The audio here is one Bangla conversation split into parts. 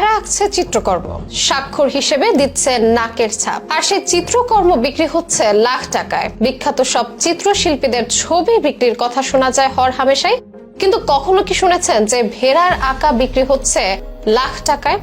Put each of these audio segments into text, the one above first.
ভেড়া আঁকছে চিত্রকর্ম। স্বাক্ষর হিসেবে দিচ্ছে নাকের ছাপ। আর সেই চিত্রকর্ম বিক্রি হচ্ছে লাখ টাকায়। বিখ্যাত সব চিত্রশিল্পীদের ছবি বিক্রির কথা শোনা যায় হর হামেশাই। কিন্তু কখনো কি শুনেছেন যে ভেড়ার আঁকা বিক্রি হচ্ছে লাখ টাকায়?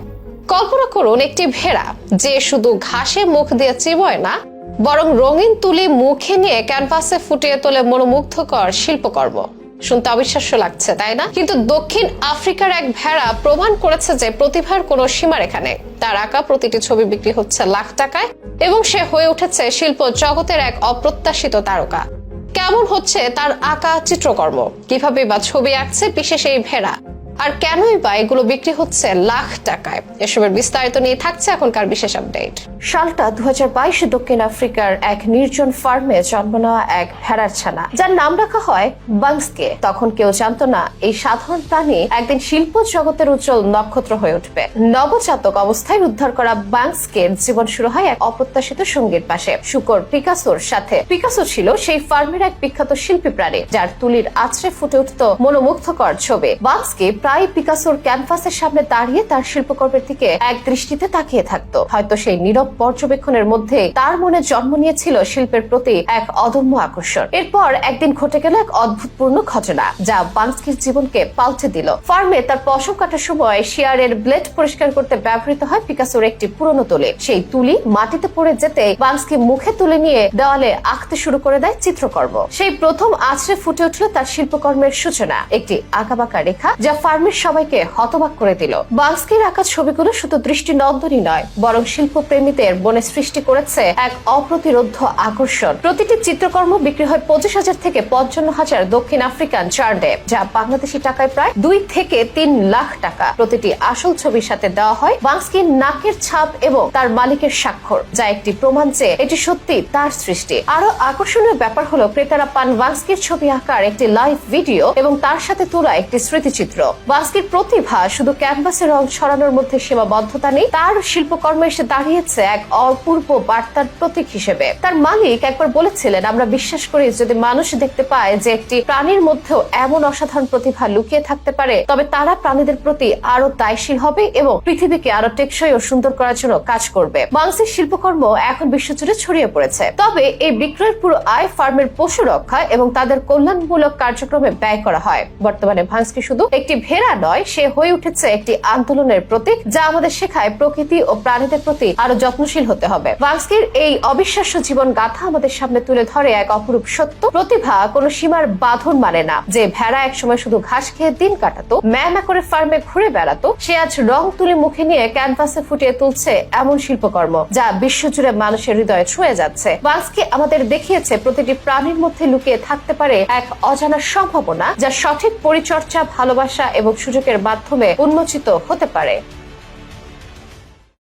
কল্পনা করুন, একটি ভেড়া যে শুধু ঘাসে মুখ দিয়ে চিবয় না, বরং রঙিন তুলি মুখে নিয়ে ক্যানভাসে ফুটিয়ে তোলে মনোমুগ্ধকর শিল্পকর্ম। শুনতে অবিশ্বাস্য লাগছে, তাই না? কিন্তু দক্ষিণ আফ্রিকার এক ভেড়া প্রমাণ করেছে যে প্রতিভার কোনো সীমারেখা নেই। তার আঁকা প্রতিটি ছবি বিক্রি হচ্ছে লাখ টাকায় এবং সে হয়ে উঠেছে শিল্প জগতের এক অপ্রত্যাশিত তারকা। কেমন হচ্ছে তার আঁকা চিত্রকর্ম? কীভাবে বা ছবি আঁকছে বিশেষ এই ভেড়া? আর কেনই বা এগুলো বিক্রি হচ্ছে লাখ টাকায়? এসবের বিস্তারিত নিয়ে থাকছে এখনকার বিশেষ আপডেট। সালটা দু দক্ষিণ আফ্রিকার এক নির্জন ফার্মে জন্ম নেওয়া এক ভেড়ার ছানা। যার নাম রাখা হয় বাংসকে। তখন কেউ জানতো না, এই সাধারণ প্রাণী একদিন শিল্প জগতের উজ্জ্বল নক্ষত্র হয়ে উঠবে। নবজাতক অবস্থায় উদ্ধার করা বাংসকের জীবন শুরু হয় এক অপ্রত্যাশিত সঙ্গীর পাশে। শুকর পিকাসোর সাথে। পিকাসো ছিল সেই ফার্মের এক বিখ্যাত শিল্পী প্রাণী, যার তুলির আছড়ে ফুটে উঠত মনোমুগ্ধকর ছবি। বাংসকে প্রায় পিকাসোর ক্যানভাসের সামনে দাঁড়িয়ে তার শিল্পকর্মের দিকে এক দৃষ্টিতে তাকিয়ে থাকতো। হয়তো সেই নীরব পর্যবেক্ষণের মধ্যে তার মনে জন্ম নিয়েছিল শিল্পের প্রতি এক অদম্য আকর্ষণ। এরপর একদিন ঘটে গেল এক অদ্ভুতপূর্ণ ঘটনা, যা বাংস্কির জীবনকে পাল্টে দিল। ফার্মে তার পশম কাটার সময় শিয়ারের ব্লেড পরিষ্কার করতে ব্যবহৃত হয় পিকাসোর একটি পুরনো তুলি। সেই তুলি মাটিতে পড়ে যেতে বাংসকি মুখে তুলে নিয়ে দেওয়ালে আঁকতে শুরু করে দেয় চিত্রকর্ম। সেই প্রথম আছড়ে ফুটে উঠল তার শিল্পকর্মের সূচনা, একটি আঁকাবাঁকা রেখা যা ফার্মের সবাইকে হতবাক করে দিল। বাংস্কির আঁকা ছবিগুলো শুধু দৃষ্টি নন্দনই নয়, বরং শিল্পপ্রেমীদের বনে সৃষ্টি করেছে এক অপ্রতিরোধ্য আকর্ষণ। প্রতিটি চিত্রকর্ম বিক্রি হয় পঁচিশ হাজার থেকে পঞ্চান্ন হাজার দক্ষিণ আফ্রিকান চার্ডে যা বাংলাদেশি টাকায় প্রায় দুই থেকে তিন লাখ টাকা। প্রতিটি আসল ছবির সাথে দেওয়া হয় বাংস্কির নাকের ছাপ এবং তার মালিকের স্বাক্ষর, যা একটি প্রমাণ যে এটি সত্যি তার সৃষ্টি। আরও আকর্ষণীয় ব্যাপার হলো, ক্রেতারা পান বাংস্কির ছবি আঁকার একটি লাইভ ভিডিও এবং তার সাথে তোলা একটি স্মৃতিচিত্র। বাংস্কির প্রতিভা, শুধু ক্যানভাসে রং ছড়ানোর মধ্যে সীমাবদ্ধতা নেই, তার শিল্পকর্মে এসে দাঁড়িয়েছে এক অপূর্ব বার্তার প্রতীক হিসেবে। তার মালিক একবার বলেছিলেন, আমরা বিশ্বাস করি যদি মানুষ দেখতে পায় যে একটি প্রাণীর মধ্যেও এমন অসাধারণ প্রতিভা লুকিয়ে থাকতে পারে, তবে তারা প্রাণীদের প্রতি আরও দায়শীল হবে এবং পৃথিবীকে আরও টেকসই ও সুন্দর করার জন্য কাজ করবে। বাংসির শিল্পকর্ম এখন বিশ্বজুড়ে ছড়িয়ে পড়েছে। তবে এই বিক্রয়ের পুরো আয় ফার্মের পশু রক্ষা এবং তাদের কল্যাণমূলক কার্যক্রমে ব্যয় করা হয়। বর্তমানে ভাংসকি শুধু একটি ভেড়া নয়, সে হয়ে উঠেছে একটি আন্দোলনের প্রতীক যা আমাদের শেখায় প্রকৃতি ও প্রাণীদের প্রতি আরও যত্নশীল হতে হবে। ভাংস্কির এই অবিশ্বাস্য জীবন গাথা আমাদের সামনে তুলে ধরে এক অপরূপ সত্য। প্রতিভা কোনো সীমার বাঁধন মানে না। যে ভেড়া একসময় শুধু ঘাস খেয়ে দিন কাটাতো ম্যামা করে ফার্মে ঘুরে বেড়াতো, সে আজ রং তুলে মুখে নিয়ে ক্যানভাসে ফুটিয়ে তুলছে এমন শিল্পকর্ম যা বিশ্বজুড়ে মানুষের হৃদয়ে ছুঁয়ে যাচ্ছে। বাংসকি আমাদের দেখিয়েছে প্রতিটি প্রাণীর মধ্যে লুকিয়ে থাকতে পারে এক অজানা সম্ভাবনা যা সঠিক পরিচর্যা, ভালোবাসা এবং সুযোগের মাধ্যমে উন্মোচিত হতে পারে।